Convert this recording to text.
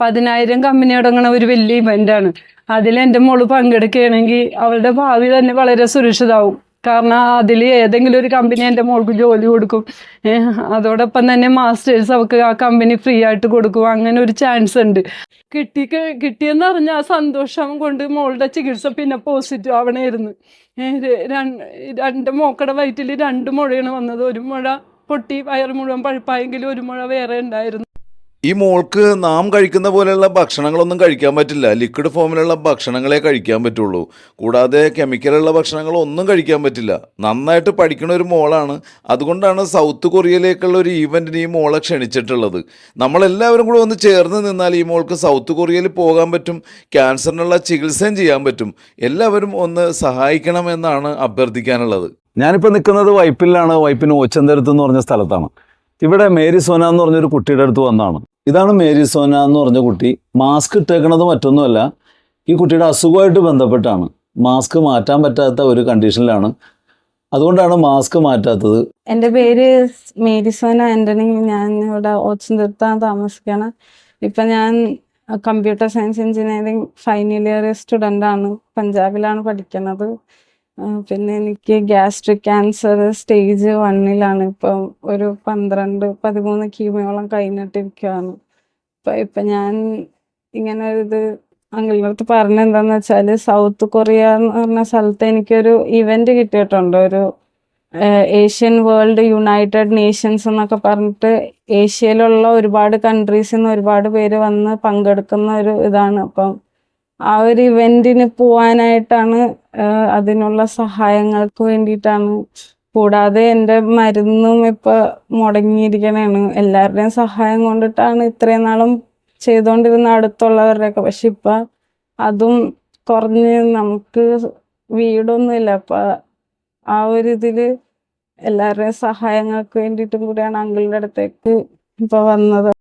പതിനായിരം കമ്പനി അടങ്ങണ ഒരു വലിയ ഇവന്റ് ആണ്. അതിൽ എന്റെ മോൾ പങ്കെടുക്കുകയാണെങ്കിൽ അവളുടെ ഭാവി തന്നെ വളരെ സുരക്ഷിതാവും. കാരണം അതിൽ ഏതെങ്കിലും ഒരു കമ്പനി എന്റെ മോൾക്ക് ജോലി കൊടുക്കും. അതോടൊപ്പം തന്നെ മാസ്റ്റേഴ്സ് അവൾക്ക് ആ കമ്പനി ഫ്രീ ആയിട്ട് കൊടുക്കും. അങ്ങനെ ഒരു ചാൻസ് ഉണ്ട്. കിട്ടി കിട്ടിയെന്ന് പറഞ്ഞാൽ ആ സന്തോഷം കൊണ്ട് മോളുടെ ചികിത്സ പിന്നെ പോസിറ്റീവ് ആവണമായിരുന്നു രണ്ട് മോക്കടെ വയറ്റിൽ രണ്ട് മുഴയാണ് വന്നത്. ഒരു മുഴ പൊട്ടി വയറ് മുഴുവൻ പഴുപ്പായെങ്കിലും ഒരു മുഴ വേറെ ഉണ്ടായിരുന്നു. ഈ മോൾക്ക് നാം കഴിക്കുന്ന പോലെയുള്ള ഭക്ഷണങ്ങളൊന്നും കഴിക്കാൻ പറ്റില്ല. ലിക്വിഡ് ഫോമിലുള്ള ഭക്ഷണങ്ങളെ കഴിക്കാൻ പറ്റുള്ളൂ. കൂടാതെ കെമിക്കലുള്ള ഭക്ഷണങ്ങളൊന്നും കഴിക്കാൻ പറ്റില്ല. നന്നായിട്ട് പഠിക്കുന്ന ഒരു മോളാണ്. അതുകൊണ്ടാണ് സൗത്ത് കൊറിയയിലേക്കുള്ള ഒരു ഈവന്റിന് ഈ മോളെ ക്ഷണിച്ചിട്ടുള്ളത്. നമ്മളെല്ലാവരും കൂടെ ഒന്ന് ചേർന്ന് നിന്നാൽ ഈ മോൾക്ക് സൗത്ത് കൊറിയയിൽ പോകാൻ പറ്റും. ക്യാൻസറിനുള്ള ചികിത്സയും ചെയ്യാൻ പറ്റും. എല്ലാവരും ഒന്ന് സഹായിക്കണമെന്നാണ് അഭ്യർത്ഥിക്കാനുള്ളത്. ഞാനിപ്പോൾ നിൽക്കുന്നത് വൈപ്പിലാണ്. വൈപ്പിന് ഓച്ചന്തരത്ത് എന്ന് പറഞ്ഞ സ്ഥലത്താണ്. ഇവിടെ മേരി സോന എന്ന് പറഞ്ഞൊരു കുട്ടിയുടെ അടുത്ത് വന്നതാണ് ഇതാണ് മേരി സോന എന്ന് പറഞ്ഞ കുട്ടി. മാസ്ക് ഇട്ടേക്കണത് മറ്റൊന്നുമല്ല ഈ കുട്ടിയുടെ അസുഖമായിട്ട് ബന്ധപ്പെട്ടാണ്. മാസ്ക് മാറ്റാൻ പറ്റാത്ത ഒരു കണ്ടീഷനിലാണ്. അതുകൊണ്ടാണ് മാസ്ക് മാറ്റാത്തത്. എന്റെ പേര് മേരിസോന ആന്റണി. ഞാൻ ഇവിടെ ഓച്ചന്തിർത്താണ് താമസിക്കണം. ഇപ്പം ഞാൻ computer science engineering final year student ആണ് പഞ്ചാബിലാണ് പഠിക്കുന്നത് പിന്നെ എനിക്ക് ഗ്യാസ്ട്രിക് ക്യാൻസർ സ്റ്റേജ് വണ്ണിലാണ് ഇപ്പം ഒരു പന്ത്രണ്ട് പതിമൂന്ന് കീമയോളം കഴിഞ്ഞിട്ടിരിക്കുകയാണ് ഇപ്പം ഇപ്പം ഞാൻ ഇങ്ങനെ ഇത് അങ്കിളിന്റെ അടുത്ത് പറഞ്ഞെന്താന്ന് വെച്ചാൽ സൗത്ത് കൊറിയ എന്ന് പറഞ്ഞ സ്ഥലത്ത് എനിക്കൊരു ഇവന്റ് കിട്ടിയിട്ടുണ്ട്. ഒരു ഏഷ്യൻ വേൾഡ് യുണൈറ്റഡ് നേഷൻസ് എന്നൊക്കെ പറഞ്ഞിട്ട് ഏഷ്യയിലുള്ള ഒരുപാട് കൺട്രീസിൽ നിന്ന് ഒരുപാട് പേര് വന്ന് പങ്കെടുക്കുന്ന ഒരു ഇതാണ്. അപ്പം ആ ഒരു ഇവന്റിന് പോവാനായിട്ടാണ് അതിനുള്ള സഹായങ്ങൾക്ക് വേണ്ടിയിട്ടാണ്. കൂടാതെ എന്റെ മരുന്നും ഇപ്പൊ മുടങ്ങിയിരിക്കണേണ്. എല്ലാവരുടെയും സഹായം കൊണ്ടിട്ടാണ് ഇത്രയും നാളും ചെയ്തുകൊണ്ടിരുന്ന അടുത്തുള്ളവരുടെയൊക്കെ. പക്ഷെ ഇപ്പൊ അതും കുറഞ്ഞ് നമുക്ക് വീടൊന്നുമില്ല. അപ്പൊ ആ ഒരു ഇതിൽ എല്ലാവരുടെയും സഹായങ്ങൾക്ക് വേണ്ടിയിട്ടും കൂടിയാണ് അങ്കിളുടെ അടുത്തേക്ക് ഇപ്പൊ വന്നത്.